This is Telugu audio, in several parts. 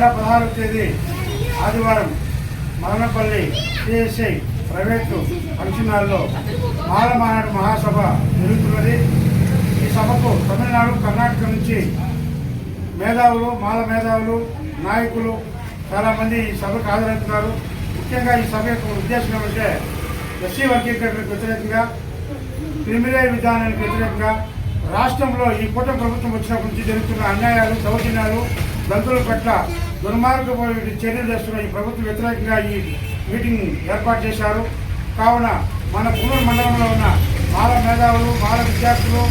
నెల పదహారవ తేదీ ఆదివారం మదనపల్లి సిఎస్ఐ ప్రైవేటు ఫంక్షన్ హాల్లో మాలమానాడు మహాసభ జరుగుతున్నది. ఈ సభకు తమిళనాడు కర్ణాటక నుంచి మేధావులు మాల మేధావులు నాయకులు చాలామంది ఈ సభకు హాజరవుతున్నారు. ముఖ్యంగా ఈ సభ యొక్క ఉద్దేశం ఏమంటే ఎస్సీ వర్గీకరణకు వ్యతిరేకంగా క్రిమినల్ విధానానికి వ్యతిరేకంగా రాష్ట్రంలో ఈ కూటమి ప్రభుత్వం వచ్చినప్పటి నుంచి జరుగుతున్న అన్యాయాలు దౌర్జన్యాలు దంతుల పట్ల దుర్మార్గమైన చర్యలు చేస్తున్న ఈ ప్రభుత్వం వ్యతిరేకంగా ఈ మీటింగ్ ఏర్పాటు చేశారు. కావున మన పునర్ మండలంలో ఉన్న బాల మేధావులు బాల విద్యార్థులు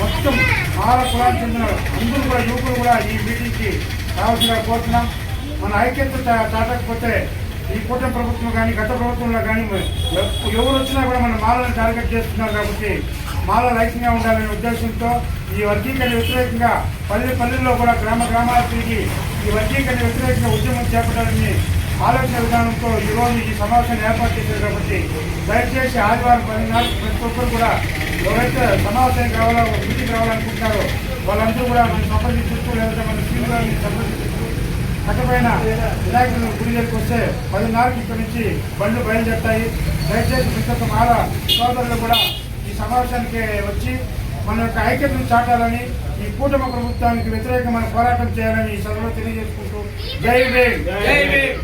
మొత్తం బాల కులానికి చెందిన అందరూ కూడా యువకులు కూడా ఈ మీటింగ్కి రావాల్సిందిగా కోరుతున్నాం. మన ఐక్యత దాటకపోతే ఈ కూటమి ప్రభుత్వం కానీ గత ప్రభుత్వంలో కానీ ఎవరు వచ్చినా కూడా మన మాలను టార్గెట్ చేస్తున్నారు కాబట్టి మాల లైక్యంగా ఉండాలనే ఉద్దేశంతో ఈ వర్గీకరణ వ్యతిరేకంగా పల్లె పల్లెల్లో కూడా గ్రామ గ్రామాల తిరిగి ఈ వర్గీకరణ వ్యతిరేకంగా ఉద్యమం చేపట్టాలని ఆలోచన విధానంతో ఈరోజు ఈ సమావేశాన్ని ఏర్పాటు చేశారు కాబట్టి దయచేసి ఆదివారం పది నాలుగు ప్రతి ఒక్కరు కూడా ఎవరైతే సమావేశం కావాలో మీటింగ్ రావాలనుకుంటున్నారో వాళ్ళందరూ కూడా మనం సంప్రదించచ్చు లేదంటే మన సీనియర్ గారిని సంప్రదించచ్చు అటుపైన వినాయకుడు గుడి దగ్గరికి వస్తే పదిన్నరకి ఇక్కడ నుంచి బండ్లు బయలుదేరుతాయి. దయచేసి ప్రతి ఒక్క మాల సోదరులు కూడా ఈ సమావేశానికి వచ్చి మన యొక్క ఐక్యతను చాటాలని ఈ కూటమి ప్రభుత్వానికి వ్యతిరేకంగా మనం పోరాటం చేయాలని ఈ సభలో తెలియజేసుకుంటూ జై భీమ్. జై భీమ్.